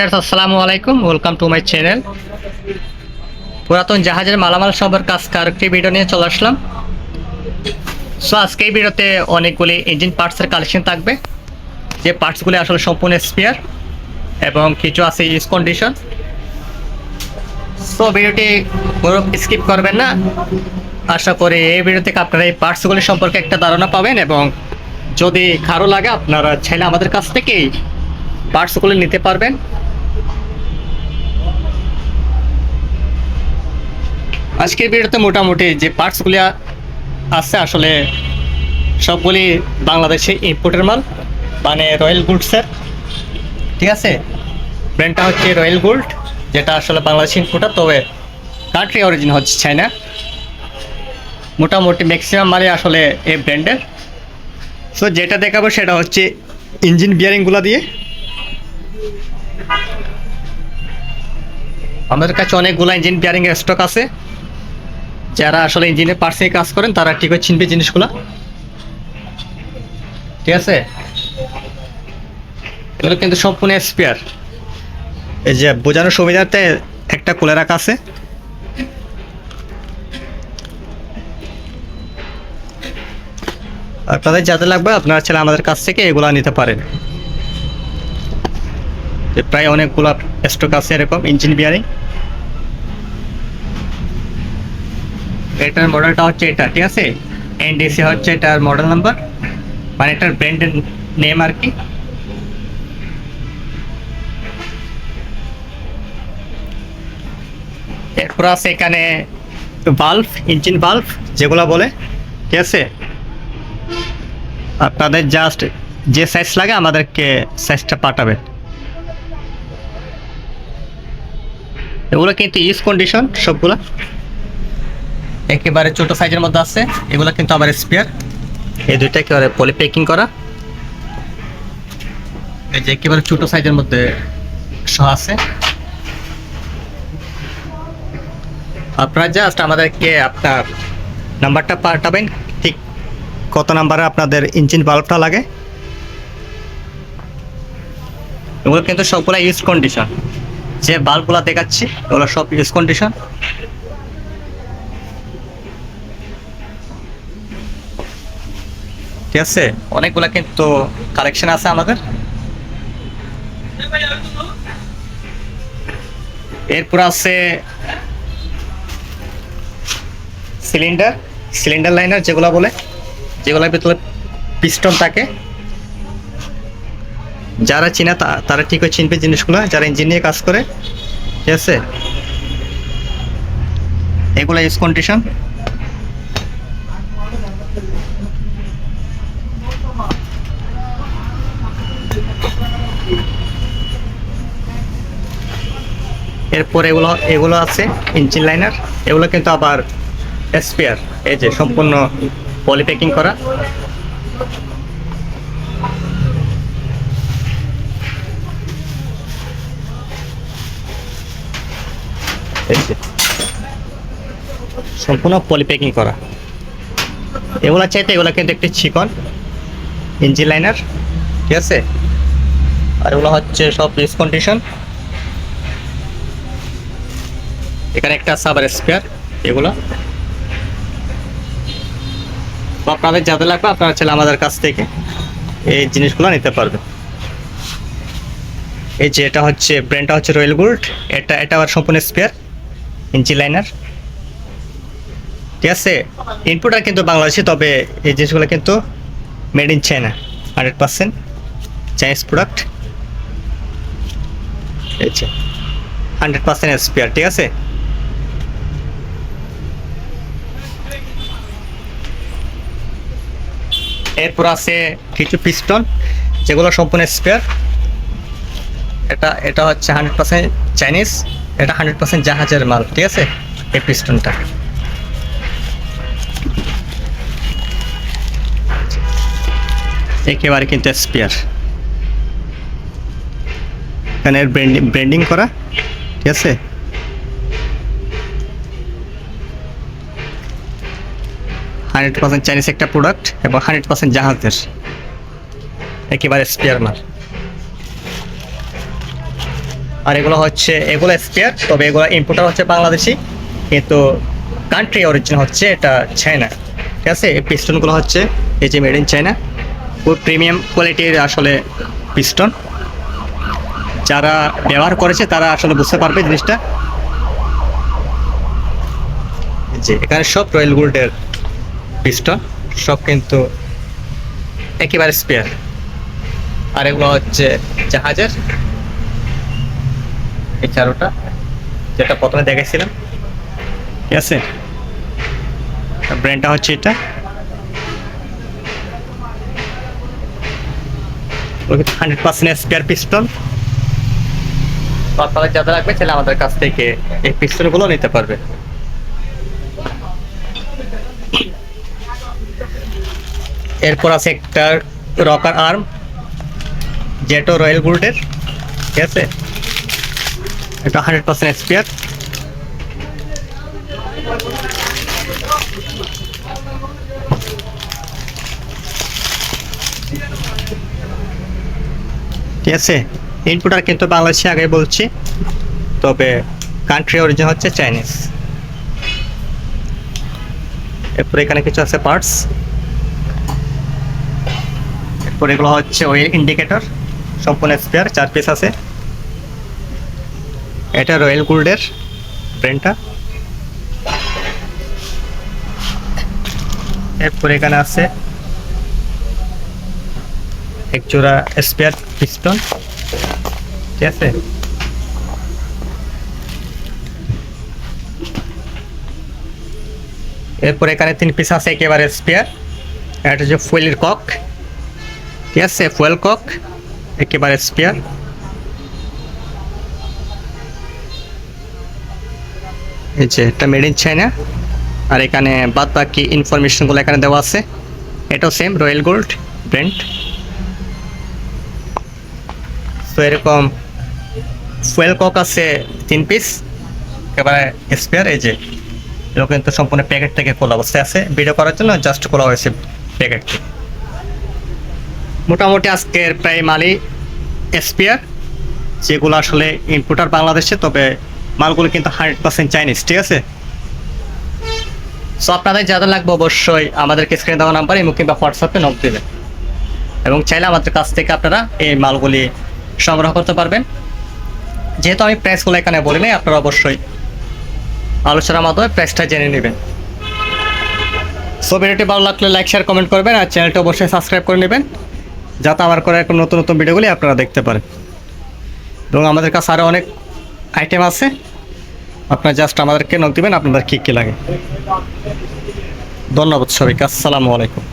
Viewers, আসসালামু আলাইকুম। Welcome to my channel পুরাতন জাহাজের মালামাল সবার কাজ আরেকটি ভিডিও নিয়ে চলে আসলাম। সো আজকে এই ভিডিওতে অনেকগুলি ইঞ্জিন পার্টসের কালেকশন থাকবে। যে পার্টসগুলি আসলে সম্পূর্ণ স্পেয়ার এবং কিছু আছে ইউজ কন্ডিশন সো ভিডিওটি পুরো স্কিপ করবেন না। আশা করি এই ভিডিও থেকে আপনারা এই পার্টসগুলি সম্পর্কে একটা ধারণা পাবেন এবং যদি খারাপ লাগে আপনারা চাইলে আমাদের কাছ থেকেই পার্টসগুলো নিতে পারবেন। আজকের ভিডিওতে মোটামুটি যে পার্টসগুলি আছে আসলে সবগুলি বাংলাদেশে ইম্পোর্টের মাল মানে রয়্যাল গুডসের ঠিক আছে? ব্র্যান্ডটা হচ্ছে রয়্যাল গোল্ড যেটা আসলে বাংলাদেশ ইম্পোর্টার তবে কান্ট্রি অরিজিন হচ্ছে চায়না মোটামুটি ম্যাক্সিমাম মালই আসলে এই ব্র্যান্ডের সো যেটা দেখাবো সেটা হচ্ছে ইঞ্জিন বিয়ারিংগুলো দিয়ে। আমাদের কাছে অনেকগুলো ইঞ্জিন বিয়ারিংয়ের স্টক আছে। যারা আসলে ইঞ্জিনের পার্সে কাজ করেন, তারা ঠিক করে চিনবে জিনিসগুলো। ঠিক আছে? এগুলো কিন্তু সম্পূর্ণ স্পেয়ার এই যে বোঝানোর সুবিধাতে একটা খুলে রাখা আছে। আপনাদের যাতে লাগবে, আপনারা ছেলে আমাদের কাছ থেকে এগুলো নিতে পারেন। প্রায় অনেকগুলো স্টক আছে এরকম ইঞ্জিন বিয়ারিং এটার মডেলটা হচ্ছে এটা, ঠিক আছে? এনডিসি হচ্ছে এটার মডেল নাম্বার মানে এটার ব্র্যান্ডের নেম আর কি। এরপর আছে এখানে বাল্ব ইঞ্জিন বাল্ব যেগুলো বলে, ঠিক আছে? আপনাদের জাস্ট যে সাইজ লাগে, আমাদেরকে সাইজটা পাঠাবেন। এগুলো কিন্তু ইউজ কন্ডিশন সবগুলো। একেবারে ছোট সাইজের মধ্যে আছে। এগুলো কিন্তু আবার স্পেয়ার এই দুইটা একেবারে পলি প্যাকিং করা। এই যে একেবারে ছোট সাইজের মধ্যে সহ আছে। আপনারা জাস্ট আমাদেরকে আপনার নাম্বারটা পাঠাবেন। ঠিক কত নাম্বারে আপনাদের ইঞ্জিন বাল্বটা লাগে। এগুলো কিন্তু সবগুলো ইউজ কন্ডিশন যে বাল্বগুলো দেখাচ্ছি, ওগুলো সব ইউজ কন্ডিশন ঠিক আছে? অনেকগুলো কিন্তু কালেকশন আছে আমাদের। এরপর আছে সিলিন্ডার সিলিন্ডার লাইনার যেগুলো বলে, যেগুলোর ভিতরে পিস্টন থাকে। যারা চিনা তারা ঠিক করে চিনবে জিনিসগুলো, যারা ইঞ্জিন নিয়ে কাজ করে। ঠিক আছে? এগুলো ইউজ কন্ডিশন এরপর এগুলো এগুলো আছে ইঞ্জিন লাইনার এগুলো কিন্তু আবার স্পেয়ার এই যে সম্পূর্ণ পলি প্যাকিং করা সম্পূর্ণ পলি প্যাকিং করা। এগুলো চাইতে এগুলো কিন্তু একটু চিকন ইঞ্জিন লাইনার ঠিক আছে? আর এগুলো হচ্ছে সব পিস এখানে একটা সাবার স্পেয়ার এগুলো। আপনাদের যাদের লাগবে, আপনারা ছেলে আমাদের কাছ থেকে এই জিনিসগুলো নিতে পারবে এই যে এটা হচ্ছে ব্র্যান্ডটা হচ্ছে রয়্যাল গোল্ড এটা এটা আবার সম্পূর্ণ স্পেয়ার ইঞ্চি লাইনার। ঠিক আছে? ইনপুটটা কিন্তু বাংলাদেশে, তবে এই জিনিসগুলো কিন্তু made in China hundred percent Chinese product hundred percent spare ঠিক আছে? এরপর আছে কিছু পিস্টন যেগুলো সম্পূর্ণ স্পেয়ার এটা এটা হচ্ছে হান্ড্রেড পার্সেন্ট চাইনিজ এটা হান্ড্রেড পার্সেন্ট জাহাজের মাল, ঠিক আছে? এই পিস্টনটা একেবারে কিন্তু স্পেয়ার এখানে ব্র্যান্ডিং করা, ঠিক আছে? হান্ড্রেড পার্সেন্ট চাইনিজ একটা প্রোডাক্ট এবং হান্ড্রেড পার্সেন্ট জাহাজের। একেবারে স্পেয়ার মাল। আর এগুলো হচ্ছে, এগুলো স্পেয়ার তবে এগুলো ইম্পোর্টার হচ্ছে বাংলাদেশি, কিন্তু কান্ট্রি অরিজিন হচ্ছে এটা চায়না ঠিক আছে? এই পিস্টনগুলো হচ্ছে, এই যে মেড ইন চায়না খুব প্রিমিয়াম কোয়ালিটির আসলে পিস্টন যারা ব্যবহার করেছে, তারা আসলে বুঝতে পারবে জিনিসটা। যে, এখানে সব রয়্যাল গোল্ডের পিস্টন সব কিন্তু একেবারে স্পেয়ার আর এগুলো হচ্ছে জাহাজের এই চারোটা, যেটা প্রথমে দেখেছিলাম ঠিক আছে? ব্র্যান্ডটা হচ্ছে এটা। হান্ড্রেড পার্সেন্ট স্পেয়ার পিস্টন আপনাদের যাদের লাগবে তাহলে আমাদের কাছ থেকে এই পিস্টনগুলো নিতে পারবে। এরপর আছে একটা রকার আর্ম, জেটো রয়্যাল গোল্ডের ঠিক আছে? এটা হান্ড্রেড পার্সেন্ট এক্সপিয়ার ঠিক আছে? ইনপুটার কিন্তু বাংলাদেশে আগে বলছি, তবে কান্ট্রি অরিজিন হচ্ছে চাইনিজ এরপর এখানে কিছু আছে পার্টস এরপর এগুলো হচ্ছে ওয়েল ইন্ডিকেটর সম্পূর্ণ স্পেয়ার চার পিস আছে। এটা রয়্যাল গোল্ডের ব্র্যান্ডটা এরপর এখানে আছে এক জোড়া স্পেয়ার পিস্টন ঠিক আছে? এরপর এখানে তিন পিস আছে একেবারে স্পেয়ার এটা হচ্ছে ফুয়েলের কক। ঠিক আছে ফুয়েল কক একেবারে স্পেয়ার এই যে এটা মেড ইন চাইনা আর এখানে বাদ বাকি ইনফরমেশনগুলো এখানে দেওয়া আছে। এটাও সেম রয়্যাল গোল্ড ব্র্যান্ড তো এরকম ফুয়েল কক আছে তিন পিস একেবারে স্পেয়ার এই যে এগুলো কিন্তু সম্পূর্ণ প্যাকেট থেকে খোলা অবস্থায় আছে। ভিডিও করার জন্য জাস্ট খোলা হয়েছে প্যাকেটটি মোটামুটি আজকের প্রায় মালই এসপিআর যেগুলো আসলে ইনপুটার বাংলাদেশে, তবে মালগুলো কিন্তু হান্ড্রেড পার্সেন্ট চাইনিজ ঠিক আছে? সো আপনাদের যাদের লাগবে অবশ্যই আমাদেরকে স্ক্রিনে দেওয়া নাম্বার এবং কিংবা হোয়াটসঅ্যাপে নক দেবেন। এবং চাইলে আমাদের কাছ থেকে আপনারা এই মালগুলি সংগ্রহ করতে পারবেন। যেহেতু আমি প্রাইসগুলো এখানে বলি নাই, আপনারা অবশ্যই আলোচনার মাধ্যমে প্রাইসটা জেনে নেবেন। সো ভিডিওটি ভালো লাগলে লাইক শেয়ার কমেন্ট করবেন, আর চ্যানেলটা অবশ্যই সাবস্ক্রাইব করে নেবেন। যাতে আমার করে এখন নতুন নতুন ভিডিওগুলি আপনারা দেখতে পারেন। এবং আমাদের কাছে আরও অনেক আইটেম আছে। আপনার জাস্ট আমাদেরকে নক দেবেন, আপনাদের কী কী লাগে। ধন্যবাদ সবাইকে, আসসালামু আলাইকুম।